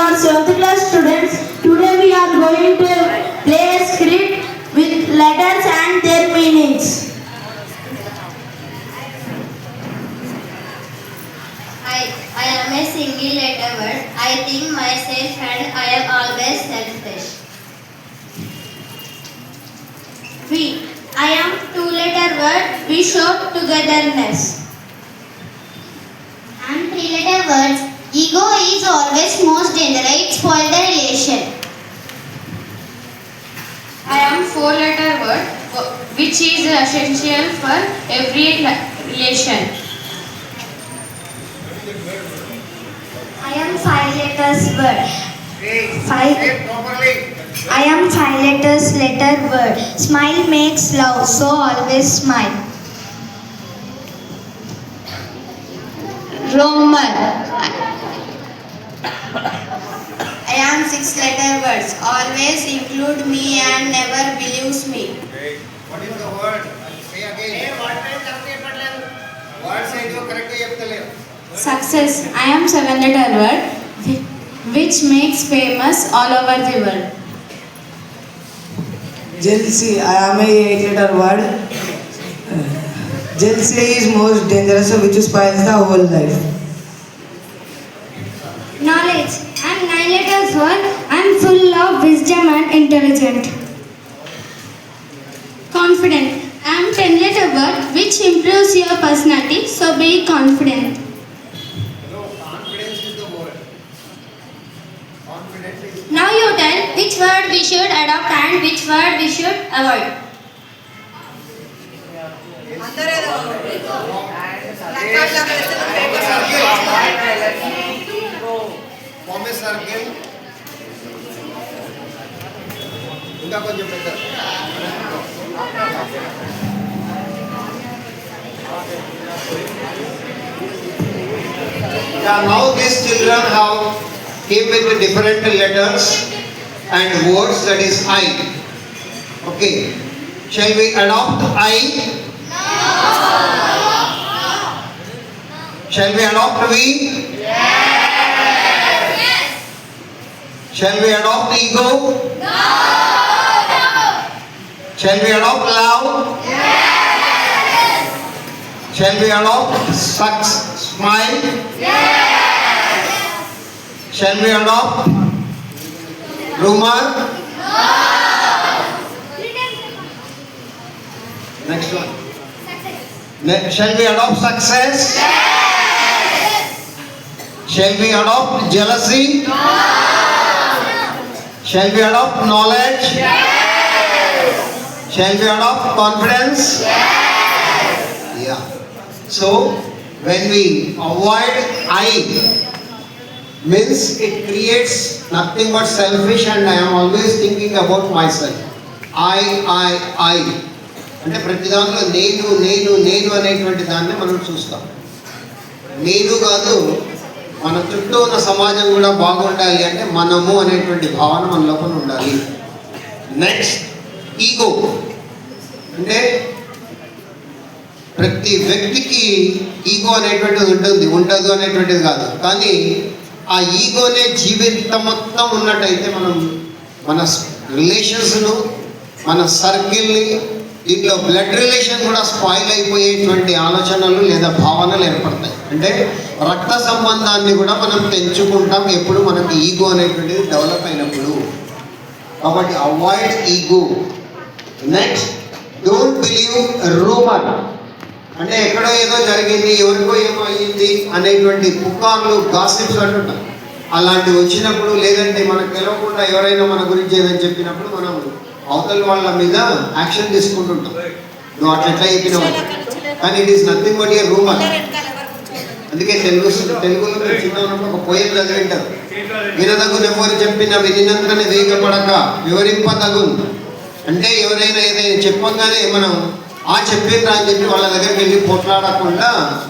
are 7th class students. Today we are going to play a script with letters and their meanings. I, I am a single letter word. I think myself and I am always selfish. We. I am two letter word. We show togetherness. And three letter words. Ego is always most dangerous. It spoil the relation. I am four letter word which is essential for every relation. I am five letters word. Five. I am five letters letter word. Smile makes love, so always smile. Roman. I am six letter words. Always include me and never believes me. What is the word? Say again. Words I do correctly. Success. I am seven letter word which makes famous all over the world. Jealousy. I am a eight letter word. Jealousy is most dangerous which spoils the whole life. of wisdom and intelligent. Confident. I am familiar word which improves your personality, so be confident. Confidence is the word. Confidence now you tell which word we should adopt and which word we should avoid. Yes. ఇంకా కొంచెం పెద్ద Yeah, now these children have came with different letters and words that is I. Okay. Shall we adopt I? Shall we adopt we? Shall we adopt ego? Shall we adopt love? Yes. Shall we adopt success, smile? Yes. Shall we adopt rumor? No. Next one. Ne- Shall we adopt success? Yes. Shall we adopt jealousy? No. Shall we adopt knowledge? Shall we adopt confidence? Yeah. So, when we avoid I, means it creates nothing but selfish and I am always thinking about myself. I, I, I. అంటే ప్రతి దాంట్లో నేను నేను నేను అనేటువంటి దాన్ని మనం చూస్తాం నేను కాదు మన చుట్టూ ఉన్న సమాజం కూడా బాగుండాలి అంటే మనము అనేటువంటి భావన మన లోపల ఉండాలి నెక్స్ట్ ఈగో. అంటే ప్రతి వ్యక్తికి ఈగో అనేటువంటిది ఉంటుంది ఉండదు అనేటువంటిది కాదు. కానీ ఆ ఈగోనే జీవితం మొత్తం ఉన్నట్టయితే మనం మన రిలేషన్స్ను మన సర్కిల్ని దీంట్లో బ్లడ్ రిలేషన్ కూడా స్పాయిల్ అయిపోయేటువంటి ఆలోచనలు లేదా భావనలు ఏర్పడతాయి. అంటే రక్త సంబంధాన్ని కూడా మనం తెంచుకుంటాం ఎప్పుడు మనకి ఈగో అనేటువంటిది డెవలప్ అయినప్పుడు. కాబట్టి avoid ego. Next don't believe rumour అంటే ఎక్కడో ఏదో జరిగింది ఎవరికో ఏమో అయ్యింది అనేటువంటి పుకార్లు గాసిప్స్ అంటుంటాం. అలాంటివి వచ్చినప్పుడు లేదంటే మనకు తెలవకుండా ఎవరైనా మన గురించి ఏదని చెప్పినప్పుడు మనం అవతల వాళ్ళ మీద యాక్షన్ తీసుకుంటుంటాం. నువ్వు అట్లా ఎట్లా చెప్పినావు? కానీ it is nothing but a rumour అందుకే తెలుగు తెలుగులో మీరు చిన్న ఉన్నప్పుడు ఒక పోయం చదివింటారు. వినదగు ఎవరు చెప్పిన వినినంతనే వేగపడక వివరింపదగు అంటే ఎవరైనా ఏదైనా చెప్పంగానే మనం ఆ చెప్పిండ్రా అని చెప్పి వాళ్ళ దగ్గరికి వెళ్ళి పోట్లాడకుండా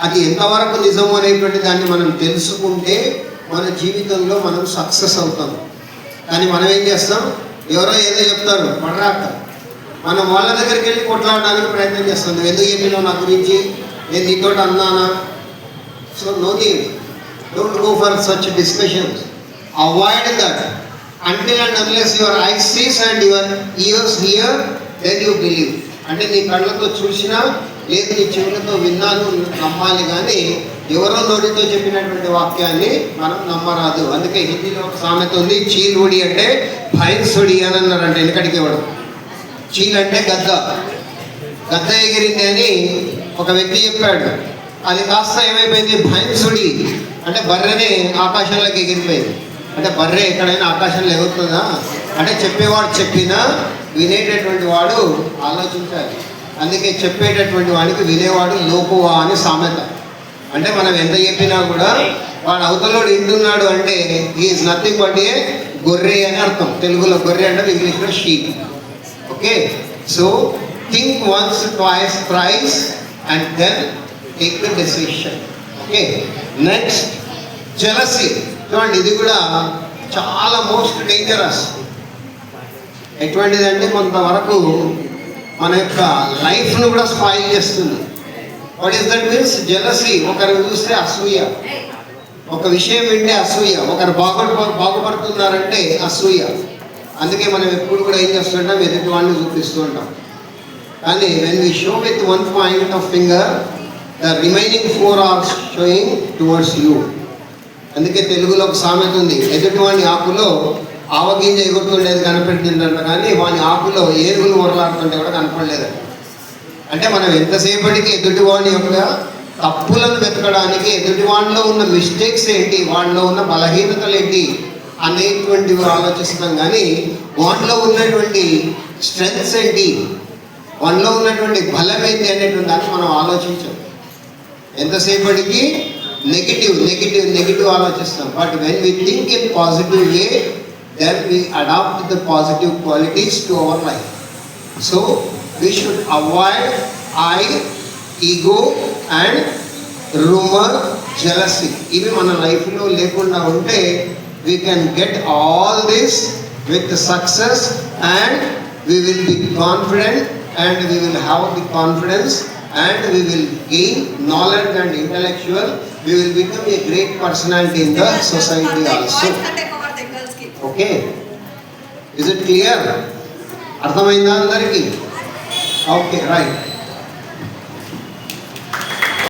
అది ఎంతవరకు నిజం అనేటువంటి దాన్ని మనం తెలుసుకుంటే మన జీవితంలో మనం సక్సెస్ అవుతాం. కానీ మనం ఏం చేస్తాం? ఎవరో ఏదో చెప్తారు పడరాక మనం వాళ్ళ దగ్గరికి వెళ్ళి కొట్లాడడానికి ప్రయత్నం చేస్తాం. నువ్వు ఎందుకు చెప్పినావు నా గురించి? నేను నీతో అన్నానా? So no need. Don't go for such discussions. Avoid that. Until and unless your eye sees and your ears hear then you believe అంటే నీ కళ్ళతో చూసినా లేదు నీ చెవులతో విన్నాను నమ్మాలి కానీ ఎవరో నోటితో చెప్పినటువంటి వాక్యాన్ని మనం నమ్మరాదు. అందుకే హిందీలో ఒక సామెత ఉంది చీలుడి అంటే భైన్సుడి అని అన్నారంటే వెనకడికి ఇవ్వడం చీల్ అంటే గద్ద. గద్ద ఎగిరింది అని ఒక వ్యక్తి చెప్పాడు. అది కాస్త ఏమైపోయింది? భయంసుడి అంటే బర్రెని ఆకాశంలోకి ఎగిరిపోయింది. అంటే బర్రె ఎక్కడైనా ఆకాశంలో ఎగురుతుందా? అంటే చెప్పేవాడు చెప్పినా వినేటటువంటి వాడు ఆలోచించాలి. అందుకే చెప్పేటటువంటి వాడికి వినేవాడు లోకువా అని సామెత. అంటే మనం ఎంత చెప్పినా కూడా వాడు అవతలోడు వింటున్నాడు అంటే ఈజ్ నథింగ్ బట్ ఏ గొర్రె అని అర్థం. తెలుగులో గొర్రె అంటే ఇంగ్లీష్లో sheep okay so think once twice thrice and then take the decision okay next jealousy చూడండి ఇది కూడా చాలా మోస్ట్ డేంజరస్ ఎటువంటిదంటే కొంతవరకు మన యొక్క లైఫ్ను కూడా స్పాయిల్ చేస్తుంది. What is that means jealousy ఒకరు చూస్తే అసూయ. ఒక విషయం వింటే అసూయ. ఒకరు బాగుపడు బాగుపడుతున్నారంటే అసూయ. అందుకే మనం ఎప్పుడు కూడా ఏం చేస్తుంటాం ఎదుటి వాళ్ళని చూపిస్తూ ఉంటాం. కానీ when we show with one point of finger the remaining four are showing towards you అందుకే తెలుగులో ఒక సామెత ఉంది ఎదుటివాని ఆకులో ఆవగింజ ఎగురుతుండేది కనపెట్టిందంట కానీ వాని ఆకులో ఏరుగులు ఊరలాడుతుంటే కూడా కనపడలేదంట. అంటే మనం ఎంతసేపటికి ఎదుటివాని యొక్క తప్పులను వెతకడానికి ఎదుటివాడిలో ఉన్న మిస్టేక్స్ ఏంటి వాళ్ళలో ఉన్న బలహీనతలు ఏంటి అనేటువంటివి ఆలోచిస్తాం కానీ వాటిలో ఉన్నటువంటి స్ట్రెంగ్స్ ఏంటి వాటిలో ఉన్నటువంటి బలం ఏంటి అనేటువంటి దాన్ని మనం ఆలోచించాం. ఎంతసేపటికి నెగిటివ్ నెగిటివ్ నెగిటివ్ ఆలోచిస్తాం. But when we think in positive way then we adopt the positive qualities to our life so we should avoid I ego and rumour jealousy ఇవి మన లైఫ్లో లేకుండా ఉంటే we can get all this with success and we will be confident and we will have the confidence and we will gain knowledge and intellectual we will become a great personality in the society also okay is it clear అర్థమైందా అందరికీ okay right